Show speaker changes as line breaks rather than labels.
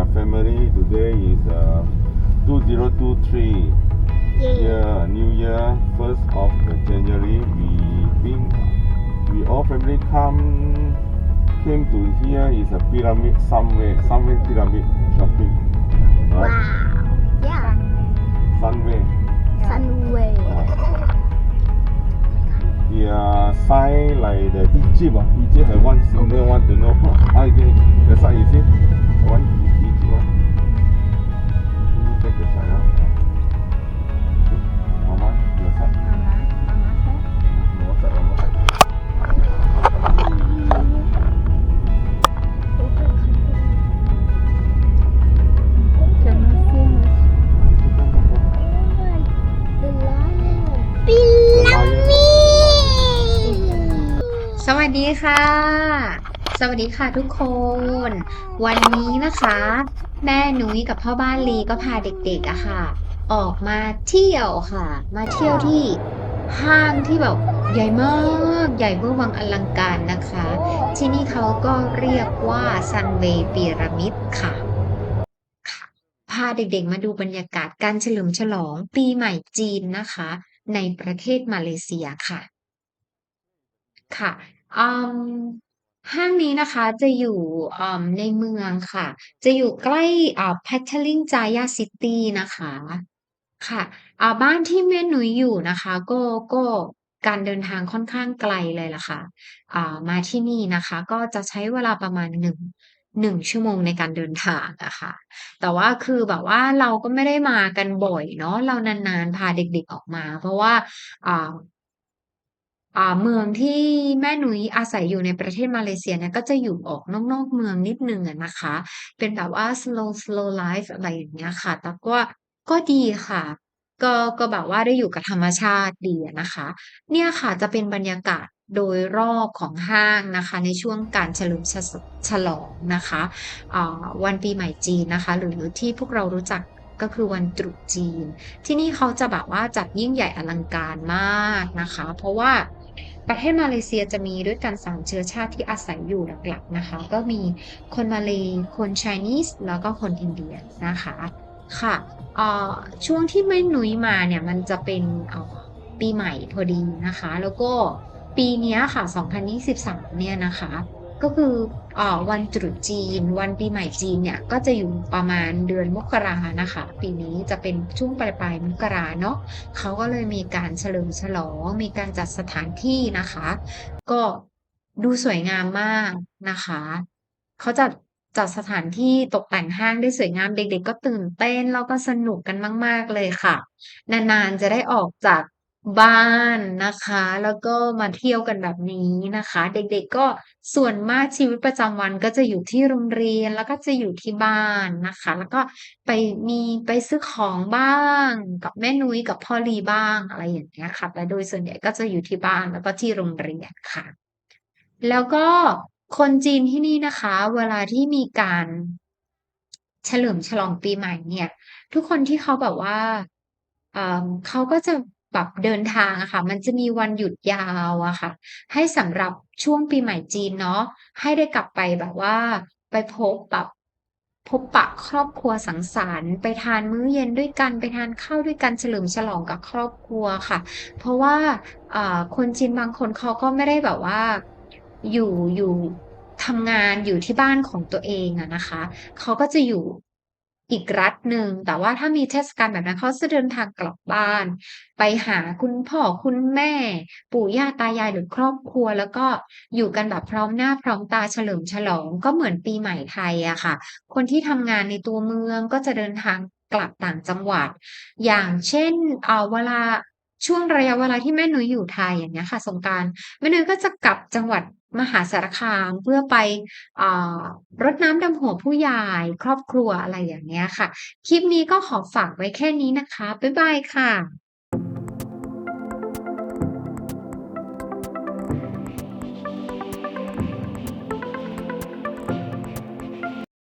family. Today is uh, 2023
Yeah.
year, New Year, first of January. We been, we all family come came to here is a pyramid somewhere, somewhere pyramid shopping. Right?
Wow. Yeah.
Sunway.
Sunway.
Yeah, sign like the Egypt. Egypt have one single one to know. I think the sign is it? One Egypt one. Let me take the sign out. Mama, the sign. Mama sign, Mama sign.
Pyramid.
สวัสดีค่ะ สวัสดีค่ะทุกคน วันนี้นะคะ แม่นุ้ยกับพ่อบ้านลีก็พาเด็กๆอะค่ะ ออกมาเที่ยวค่ะ มาเที่ยวที่ห้างที่แบบใหญ่มากใหญ่เวอร์วังอลังการนะคะ ที่นี่เขาก็เรียกว่าซันเวย์พีระมิดค่ะค่ะพาเด็กๆมาดูบรรยากาศการเฉลิมฉลองปีใหม่จีนนะคะ ในประเทศมาเลเซียค่ะ ค่ะอืม ห้างนี้นะคะจะอยู่อืมในเมืองค่ะ จะอยู่ใกล้ อ่า Petaling Jaya City นะคะ ค่ะ อ่า บ้านที่แม่หนุยอยู่นะคะ ก็ ก็การเดินทางค่อนข้างไกลเลยล่ะค่ะ อ่า มาที่นี่นะคะ ก็จะใช้เวลาประมาณหนึ่งหนึ่งชั่วโมงในการเดินทางอะค่ะ แต่ว่าคือแบบว่าเราก็ไม่ได้มากันบ่อยเนาะ เรานาน ๆ พาเด็ก ๆ ออกมา เพราะว่า อ่า อ่าเมืองที่แม่หนุยอาศัยอยู่ในประเทศมาเลเซียเนี่ย ก็จะอยู่ออกนอก ๆ เมืองนิดหนึ่งอะนะคะ เป็นแบบว่า slow slow life อะไรอย่างเงี้ยค่ะ แต่ก็ ก็ดีค่ะ ก็ ก็แบบว่าได้อยู่กับธรรมชาติดีอะนะคะ เนี่ยค่ะจะเป็นบรรยากาศโดยรอบของห้างนะคะ ในช่วงการเฉลิมฉฉลองนะคะอ่าวันปีใหม่จีนนะคะ หรือที่พวกเรารู้จัก ก็คือวันตรุษจีน ที่นี่เขาจะแบบว่าจัดยิ่งใหญ่อลังการมากนะคะ เพราะว่า ประเทศมาเลเซียจะมีด้วยกันสามเชื้อชาติที่อาศัยอยู่หลักๆนะคะ ก็มีคนมาเลย์คนไชนีสแล้วก็คนอินเดียนะคะค่ะช่วงที่ไม่หนุยมาเนี่ยมันจะเป็นปีใหม่พอดีนะคะ แล้วก็ปีนี้ค่ะ 2023 เนี่ยนะคะ ก็คืออวันตรุษจีน วันปีใหม่จีนเนี่ยก็จะอยู่ประมาณเดือนมกรานะคะ ปีนี้จะเป็นช่วงปลายปลายมกราเนาะเขาก็เลยมีการเฉลิมฉลองมีการจัดสถานที่นะคะ ก็ดูสวยงามมากนะคะเขาจัดจัดสถานที่ตกแต่งห้างได้สวยงามเด็กๆ ก็ตื่นเต้นแล้วก็สนุกกันมาก ๆ เลยค่ะ นานๆจะได้ออกจาก บ้านนะคะ แล้วก็มาเที่ยวกันแบบนี้นะคะ เด็กๆก็ส่วนมากชีวิตประจำวันก็จะอยู่ที่โรงเรียนแล้วก็จะอยู่ที่บ้านนะคะ แล้วก็ไปมีไปซื้อของบ้างกับแม่นุ้ยกับพ่อลีบ้างอะไรอย่างเงี้ยค่ะแต่โดยส่วนใหญ่ก็จะอยู่ที่บ้านแล้วก็ที่โรงเรียนค่ะ แล้วก็คนจีนที่นี่นะคะ เวลาที่มีการเฉลิมฉลองปีใหม่เนี่ย ทุกคนที่เขาแบบว่าเอ่อเขาก็จะ แบบเดินทางอะค่ะ มันจะมีวันหยุดยาวอะค่ะ ให้สำหรับช่วงปีใหม่จีนเนาะ ให้ได้กลับไปแบบว่า ไปพบแบบพบปะครอบครัวสังสรรค์ไปทานมื้อเย็นด้วยกันไปทานข้าวด้วยกันเฉลิมฉลองกับครอบครัวค่ะ เพราะว่าอ่าคนจีนบางคนเขาก็ไม่ได้แบบว่าอยู่อยู่ทำงานอยู่ที่บ้านของตัวเองอะนะคะ เขาก็จะอยู่ อีกรัฐหนึ่ง แต่ว่าถ้ามีเทศกาลแบบนั้นเขาจะเดินทางกลับบ้าน ไปหาคุณพ่อคุณแม่ ปู่ย่าตายายหรือครอบครัว แล้วก็อยู่กันแบบพร้อมหน้าพร้อมตาเฉลิมฉลองก็เหมือนปีใหม่ไทยอะค่ะ คนที่ทำงานในตัวเมืองก็จะเดินทางกลับต่างจังหวัด อย่างเช่น เอ่อเวลา ช่วงระยะเวลาที่แม่นุ้ยอยู่ไทยอย่างเงี้ยค่ะ สงกรานต์แม่นุ้ยก็จะกลับจังหวัดมหาสารคามเพื่อไปอรดน้ำดำหัวผู้ใหญ่ครอบครัวอะไรอย่างเงี้ยค่ะ คลิปนี้ก็ขอฝากไว้แค่นี้นะคะ บ๊ายบายค่ะ